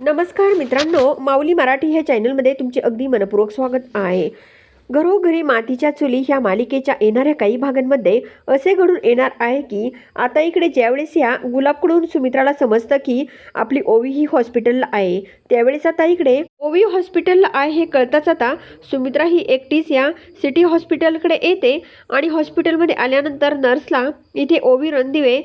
नमस्कार मित्रांनो माऊली मराठी ह्या चॅनलमध्ये तुमचे अगदी मनपूर्वक स्वागत आहे. घरोघरी मातीच्या चुली ह्या मालिकेच्या येणाऱ्या काही भागांमध्ये असे घडून येणार आहे की आता इकडे ज्यावेळेस ह्या गुलाबकडून सुमित्राला समजतं की आपली ओवी ही हॉस्पिटलला आहे त्यावेळेस आता इकडे ओवी हॉस्पिटलला आहे हे कळताच आता सुमित्रा ही एकटीच या सिटी हॉस्पिटलकडे येते आणि हॉस्पिटलमध्ये आल्यानंतर नर्सला इथे ओवी रणदिवे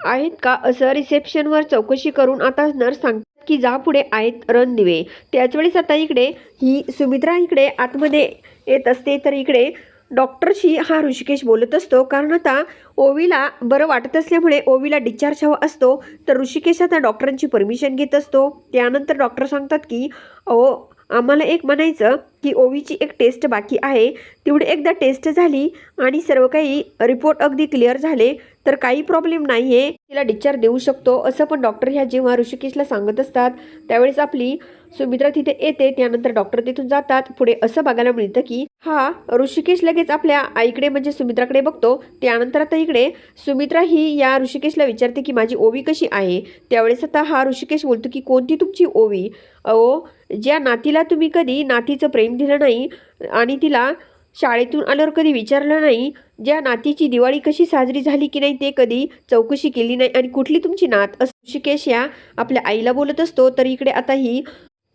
आहेत का असं रिसेप्शनवर चौकशी करून आता नर्स सांग की जा पुढे आहेत रणदिवे. त्याचवेळेस आता इकडे ही सुमित्रा इकडे आतमध्ये येत असते. तर इकडे डॉक्टरशी हा ऋषिकेश बोलत असतो. कारण आता ओवीला बरं वाटत असल्यामुळे ओवीला डिस्चार्ज हवा असतो. तर ऋषिकेश आता डॉक्टरांची परमिशन घेत असतो. त्यानंतर डॉक्टर सांगतात की अहो आम्हाला एक म्हणायचं की ओवीची एक टेस्ट बाकी आहे. तेवढी एकदा टेस्ट झाली आणि सर्व काही रिपोर्ट अगदी क्लिअर झाले तर काही प्रॉब्लेम नाही आहे तिला डिस्चार्ज देऊ शकतो असं पण डॉक्टर ह्या जेव्हा ऋषिकेशला सांगत असतात त्यावेळेस आपली सुमित्रा तिथे येते त्यानंतर डॉक्टर तिथून जातात. पुढे असं बघायला मिळतं की हा ऋषिकेश लगेच आपल्या आईकडे म्हणजे सुमित्राकडे बघतो त्यानंतर आता इकडे सुमित्रा ही या ऋषिकेशला विचारते की माझी ओवी कशी आहे? त्यावेळेस आता हा ऋषिकेश बोलतो की कोणती तुमची ओवी? अहो ज्या नातीला तुम्ही कधी नातीचं प्रेम दिलं नाही आणि तिला शाळेतून आल्यावर कधी विचारलं नाही ज्या नातीची दिवाळी कशी साजरी झाली की नाही ते कधी चौकशी केली नाही आणि कुठली तुमची नात असं ऋषिकेश या आपल्या आईला बोलत असतो तर इकडे आता ही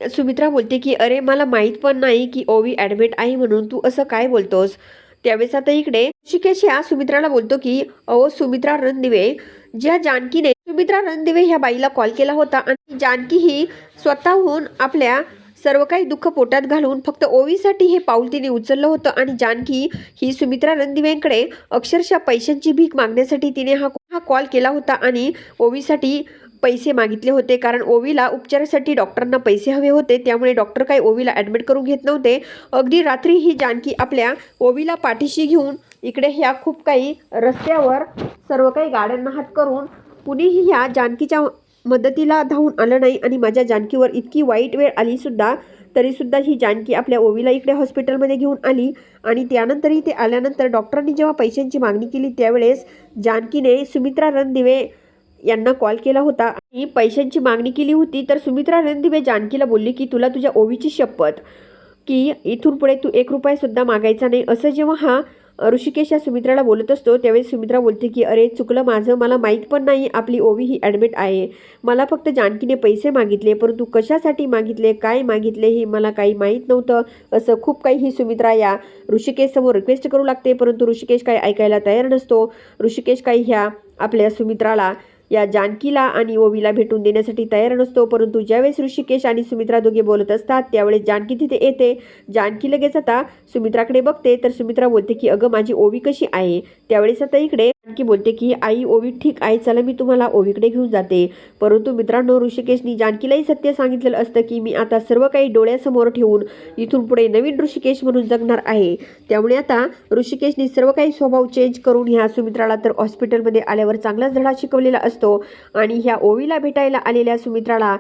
सुमित्रा बोलते की अरे मला माहीत पण नाही की ओवी ॲडमिट आहे म्हणून तू असं काय बोलतोस? त्यावेळेस आता इकडे ऋषिकेश या सुमित्राला बोलतो की अहो सुमित्रा रणदिवे ज्या जानकीने सुमित्रा रणदिवे ह्या बाईला कॉल केला होता आणि जानकी ही स्वतःहून आपल्या सर्व काही दुःख पोटात घालून फक्त ओवीसाठी हे पाऊल तिने उचललं होतं आणि जानकी ही सुमित्रा रणदिवेंकडे अक्षरशः पैशांची भीक मागण्यासाठी तिने हा हा कॉल केला होता आणि ओवीसाठी पैसे मागितले होते. कारण ओवीला उपचारासाठी डॉक्टरांना पैसे हवे होते. त्यामुळे डॉक्टर काही ओवीला ॲडमिट करून घेत नव्हते. अगदी रात्री ही जानकी आपल्या ओवीला पाठीशी घेऊन इकडे ह्या खूप काही रस्त्यावर सर्व काही गाड्यांना हात करून कुणीही ह्या जानकीच्या मदतीला धावून आलं नाही आणि माझ्या जानकीवर इतकी वाईट वेळ आली सुद्धा तरीसुद्धा ही जानकी आपल्या ओवीला इकडे हॉस्पिटलमध्ये घेऊन आली आणि त्यानंतरही ते आल्यानंतर डॉक्टरांनी जेव्हा पैशांची मागणी केली त्यावेळेस जानकीने सुमित्रा रणदिवे यांना कॉल केला होता आणि पैशांची मागणी केली होती तर सुमित्रा रणदिवे जानकीला बोलली की तुला तुझ्या ओवीची शपथ की इथून पुढे तू एक रुपयासुद्धा मागायचा नाही. असं जेव्हा हा ऋषिकेश या सुमित्राला बोलत असतो त्यावेळेस सुमित्रा बोलते की अरे चुकलं माझं. मला माहीत पण नाही. आपली ओवी ही ॲडमिट आहे. मला फक्त जानकीने पैसे मागितले परंतु कशासाठी मागितले काय मागितले हे मला काही माहीत नव्हतं. असं खूप काही ही सुमित्रा या ऋषिकेशसमोर रिक्वेस्ट करू लागते परंतु ऋषिकेश काही ऐकायला तयार नसतो. ऋषिकेश काही ह्या आपल्या सुमित्राला या जानकीला आणि ओवीला भेटून देण्यासाठी तयार नसतो परंतु ज्यावेळेस ऋषिकेश आणि सुमित्रा दोघे बोलत असतात त्यावेळेस जानकी तिथे येते. जानकी लगेच आता सुमित्राकडे बघते तर सुमित्रा बोलते की अगं माझी ओवी कशी आहे? त्यावेळेस आता इकडे जानकी बोलते की आई ओवी ठीक आहे चला मी तुम्हाला ओवीकडे घेऊन जाते. परंतु मित्रांनो ऋषिकेशनी जानकीलाही सत्य सांगितलेलं असतं की मी आता सर्व काही डोळ्यासमोर ठेवून इथून पुढे नवीन ऋषिकेश म्हणून जगणार आहे. त्यामुळे आता ऋषिकेशनी सर्व काही स्वभाव चेंज करून ह्या सुमित्राला तर हॉस्पिटलमध्ये आल्यावर चांगलाच धडा शिकवलेला असतो. आणि ह्या ओवीला भेटायला आलेल्या सुमित्राला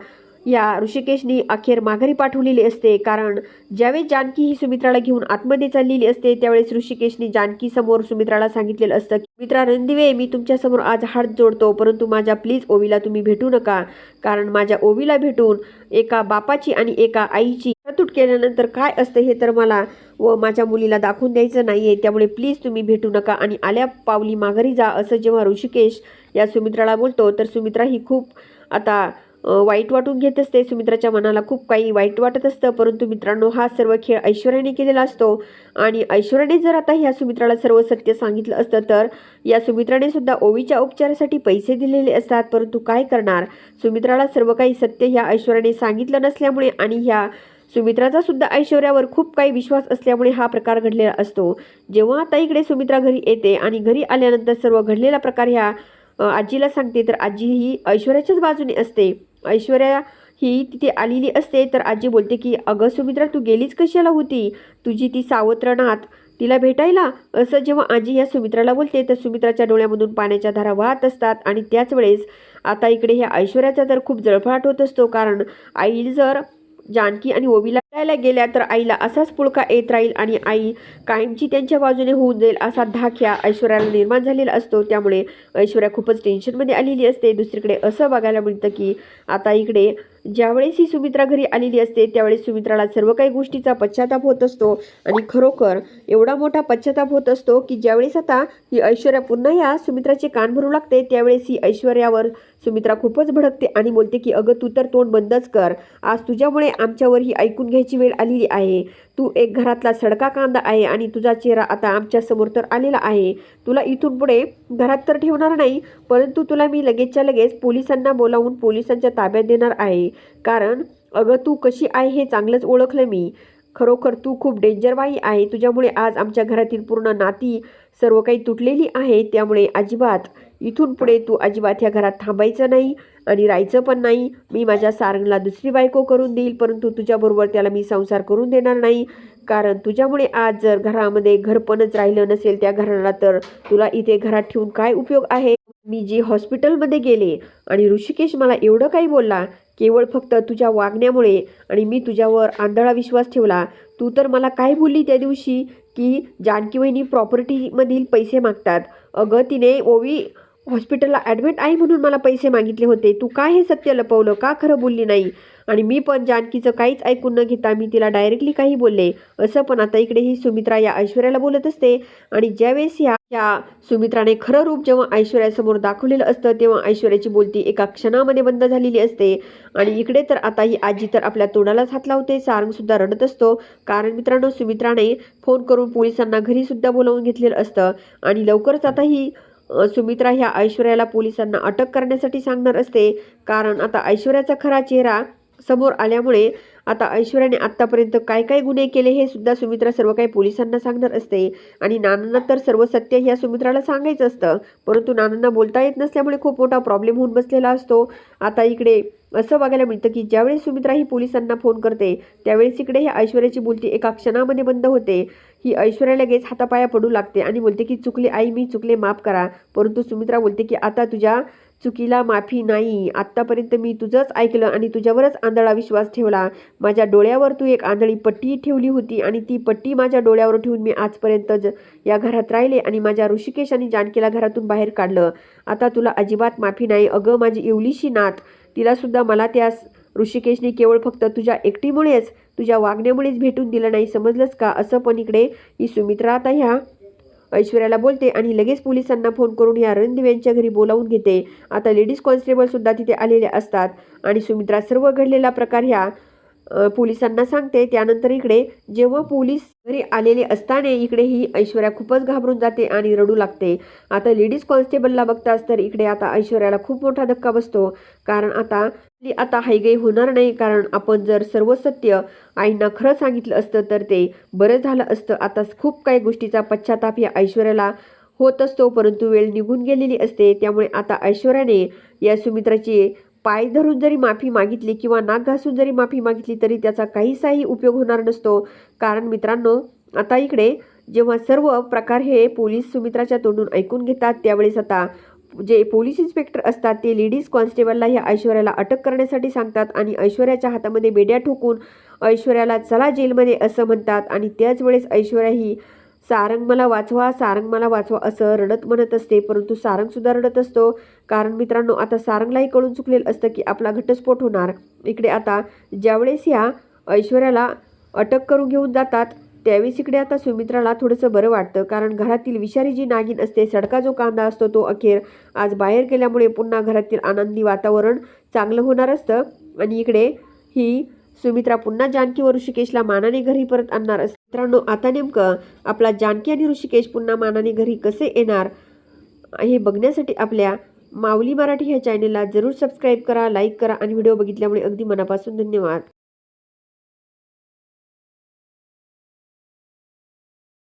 या ऋषिकेशनी अखेर माघारी पाठवलेली असते. कारण ज्यावेळेस जानकी ही सुमित्राला घेऊन आतमध्ये चाललेली असते त्यावेळेस ऋषिकेशनी जानकी समोर सुमित्राला सांगितलेलं असतं की मित्रा रणदिवे मी तुमच्यासमोर आज हात जोडतो परंतु माझ्या प्लीज ओवीला तुम्ही भेटू नका. कारण माझ्या ओवीला भेटून एका बापाची आणि एका आईची तूट केल्यानंतर काय असतं हे तर मला व माझ्या मुलीला दाखवून द्यायचं नाही आहे त्यामुळे प्लीज तुम्ही भेटू नका आणि आल्या पावली माघारी जा. असं जेव्हा ऋषिकेश या सुमित्राला बोलतो तर सुमित्रा ही खूप आता वाईट वाटून घेत असते. सुमित्राच्या मनाला खूप काही वाईट वाटत असतं. परंतु मित्रांनो हा सर्व खेळ ऐश्वर्याने केलेला असतो. आणि ऐश्वर्याने जर आता ह्या सुमित्राला सर्व सत्य सांगितलं असतं तर या सुमित्राने सुद्धा ओवीच्या उपचारासाठी पैसे दिलेले असतात. परंतु काय करणार? सुमित्राला सर्व काही सत्य ह्या ऐश्वर्याने सांगितलं नसल्यामुळे आणि ह्या सुमित्राचा सुद्धा ऐश्वर्यावर खूप काही विश्वास असल्यामुळे हा प्रकार घडलेला असतो. जेव्हा आता इकडे सुमित्रा घरी येते आणि घरी आल्यानंतर सर्व घडलेला प्रकार ह्या आजीला सांगते तर आजी ही ऐश्वर्याच्याच बाजूने असते. ऐश्वर्या ही तिथे आलेली असते तर आजी बोलते की अगं सुमित्रा तू गेलीच कशाला होती? तुझी ती सावत्र नात तिला भेटायला? असं जेव्हा आजी या सुमित्राला बोलते तर सुमित्राच्या डोळ्यामधून पाण्याच्या धारा वाहत असतात आणि त्याच वेळेस आता इकडे ह्या ऐश्वर्याचा तर खूप जळफळाट होत असतो कारण आई जर जानकी आणि ओबीला भेटायला गेल्या तर आईला असाच पुळका येत राहील आणि आई कायमची त्यांच्या बाजूने होऊन जाईल असा धाक्या ऐश्वर्याला निर्माण झालेला असतो. त्यामुळे ऐश्वर्या खूपच टेन्शनमध्ये आलेली असते. दुसरीकडे असं बघायला मिळतं की आता इकडे ज्यावेळेस ही सुमित्रा घरी आलेली असते त्यावेळेस सुमित्राला सर्व काही गोष्टीचा पश्चाताप होत असतो. आणि खरोखर एवढा मोठा पश्चाताप होत असतो की ज्यावेळेस आता ही ऐश्वर्या पुन्हा या सुमित्राचे कान भरू लागते त्यावेळेस ही ऐश्वर्यावर सुमित्रा खूपच भडकते आणि बोलते की अगं तू तर तोंड बंदच कर. आज तुझ्यामुळे आमच्यावर ही ऐकून घ्यायची वेळ आलेली आहे. तू एक घरातला सडका कांदा आहे आणि तुझा चेहरा आता आमच्यासमोर तर आलेला आहे. तुला इथून पुढे घरात तर ठेवणार नाही परंतु तुला मी लगेचच्या लगेच पोलिसांना बोलावून पोलिसांच्या ताब्यात देणार आहे. कारण अगं तू कशी आहे हे चांगलंच ओळखलं मी. खरोखर तू खूप डेंजरवाई आहे. तुझ्यामुळे आज आमच्या घरातील पूर्ण नाती सर्व काही तुटलेली आहे. त्यामुळे अजिबात इथून पुढे तू अजिबात ह्या घरात थांबायचं नाही आणि राहायचं पण नाही. मी माझ्या सारंगला दुसरी बायको करून देईल परंतु तुझ्याबरोबर त्याला मी संसार करून देणार नाही. कारण तुझ्यामुळे आज जर घरामध्ये घरपणच राहिलं नसेल त्या घराला तर तुला इथे घरात ठेवून काय उपयोग आहे? मी जी हॉस्पिटलमध्ये गेले आणि ऋषिकेश मला एवढं काही बोलला केवळ फक्त तुझ्या वागण्यामुळे आणि मी तुझ्यावर आंधळा विश्वास ठेवला. तू तर मला काय बोलली त्या दिवशी? की जानकी वहिनी प्रॉपर्टीमधील पैसे मागतात. अगं तिने ओवी हॉस्पिटलला ॲडमिट आहे म्हणून मला पैसे मागितले होते. तू काय हे सत्य लपवलं? का खरं बोलली नाही? आणि मी पण जानकीचं काहीच ऐकून न घेता मी तिला डायरेक्टली काही बोलले. असं पण आता इकडे ही सुमित्रा या ऐश्वर्याला बोलत असते. आणि ज्यावेळेस या या सुमित्राने खरं रूप जेव्हा ऐश्वर्यासमोर दाखवलेलं असतं तेव्हा ऐश्वर्याची बोलती एका क्षणामध्ये बंद झालेली असते. आणि इकडे तर आता ही आजी तर आपल्या तोंडालाच हात लावते सारंगसुद्धा रडत असतो. कारण मित्रांनो सुमित्राने फोन करून पोलिसांना घरीसुद्धा बोलावून घेतलेलं असतं. आणि लवकरच आता ही सुमित्रा ह्या ऐश्वर्याला पोलिसांना अटक करण्यासाठी सांगणार असते. कारण आता ऐश्वर्याचा खरा चेहरा समोर आल्यामुळे आता ऐश्वर्याने आत्तापर्यंत काय काय गुन्हे केले हे सुद्धा सुमित्रा सर्व काही पोलिसांना सांगणार असते. आणि नानांना तर सर्व सत्य ह्या सुमित्राला सांगायचं असतं. परंतु नानांना बोलता येत नसल्यामुळे खूप मोठा प्रॉब्लेम होऊन बसलेला असतो. आता इकडे असं बघायला मिळतं की ज्यावेळेस सुमित्रा ही पोलिसांना फोन करते त्यावेळेस इकडे ही ऐश्वर्याची बोलती एका क्षणामध्ये बंद होते. ही ऐश्वर्या लगेच हातापाया पडू लागते आणि बोलते की चुकले आई मी चुकले माफ करा. परंतु सुमित्रा बोलते की आता तुझ्या चुकीला माफी नाही. आत्तापर्यंत मी तुझंच ऐकलं आणि तुझ्यावरच आंधळा विश्वास ठेवला. माझ्या डोळ्यावर तू एक आंधळी पट्टी ठेवली होती आणि ती पट्टी माझ्या डोळ्यावर ठेवून मी आजपर्यंत ज या घरात राहिले आणि माझ्या ऋषिकेश आणि जानकीला घरातून बाहेर काढलं. आता तुला अजिबात माफी नाही. अगं माझी एवलीशी नात. तिलासुद्धा मला त्या ऋषिकेशने केवळ फक्त तुझ्या एकटीमुळेच तुझ्या वागण्यामुळेच भेटून दिलं नाही. समजलंच का? असं पण इकडे ही सुमित्रा आता ह्या ऐश्वर्याला बोलते आणि लगेच पोलिसांना फोन करून या रणदीव यांच्या घरी बोलावून घेते. आता लेडीज कॉन्स्टेबलसुद्धा तिथे आलेल्या असतात. आणि सुमित्रा सर्व घडलेला प्रकार ह्या पोलिसांना सांगते. त्यानंतर इकडे जेव्हा पोलीस घरी आलेले असताना इकडे ही ऐश्वर्या खूपच घाबरून जाते आणि रडू लागते. आता लेडीज कॉन्स्टेबलला बघताच तर इकडे आता ऐश्वर्याला खूप मोठा धक्का बसतो. कारण आता आता हायगाई होणार नाही. कारण आपण जर सर्व सत्य आईंना खरं सांगितलं असतं तर ते बरं झालं असतं. आता खूप काही गोष्टीचा पश्चाताप या ऐश्वर्याला होत असतो. परंतु वेळ निघून गेलेली असते. त्यामुळे आता ऐश्वर्याने या सुमित्राची पाय धरून जरी माफी मागितली किंवा नाक घासून जरी माफी मागितली तरी त्याचा काहीसाही उपयोग होणार नसतो. कारण मित्रांनो आता इकडे जेव्हा सर्व प्रकार हे पोलीस सुमित्राच्या तोंडून ऐकून घेतात त्यावेळेस आता जे पोलीस इन्स्पेक्टर असतात ते लेडीज कॉन्स्टेबलला ह्या ऐश्वर्याला अटक करण्यासाठी सांगतात आणि ऐश्वर्याच्या हातामध्ये बेड्या ठोकून ऐश्वर्याला चला जेलमध्ये असं म्हणतात आणि त्याच वेळेस ऐश्वर्या ही सारंग मला वाचवा सारंग मला वाचवा असं रडत म्हणत असते परंतु सारंगसुद्धा रडत असतो. कारण मित्रांनो आता सारंगलाही कळून चुकलेलं असतं की आपला घटस्फोट होणार. इकडे आता ज्यावेळेस ह्या ऐश्वर्याला अटक करून घेऊन जातात त्यावेळेस इकडे आता सुमित्राला थोडंसं बरं वाटतं. कारण घरातील विषारी जी नागिन असते सडका जो कांदा असतो तो अखेर आज बाहेर गेल्यामुळे पुन्हा घरातील आनंदी वातावरण चांगलं होणार असतं. आणि इकडे ही सुमित्रा पुन्हा जानकी व ऋषिकेशला मानाने घरी परत आणणार असते मित्रांनो आता नेमकं आपला जानकी आणि ऋषिकेश पुन्हा मानाने घरी कसे येणार हे बघण्यासाठी आपल्या माऊली मराठी ह्या चॅनेलला जरूर सबस्क्राईब करा लाईक करा आणि व्हिडिओ बघितल्यामुळे अगदी मनापासून धन्यवाद.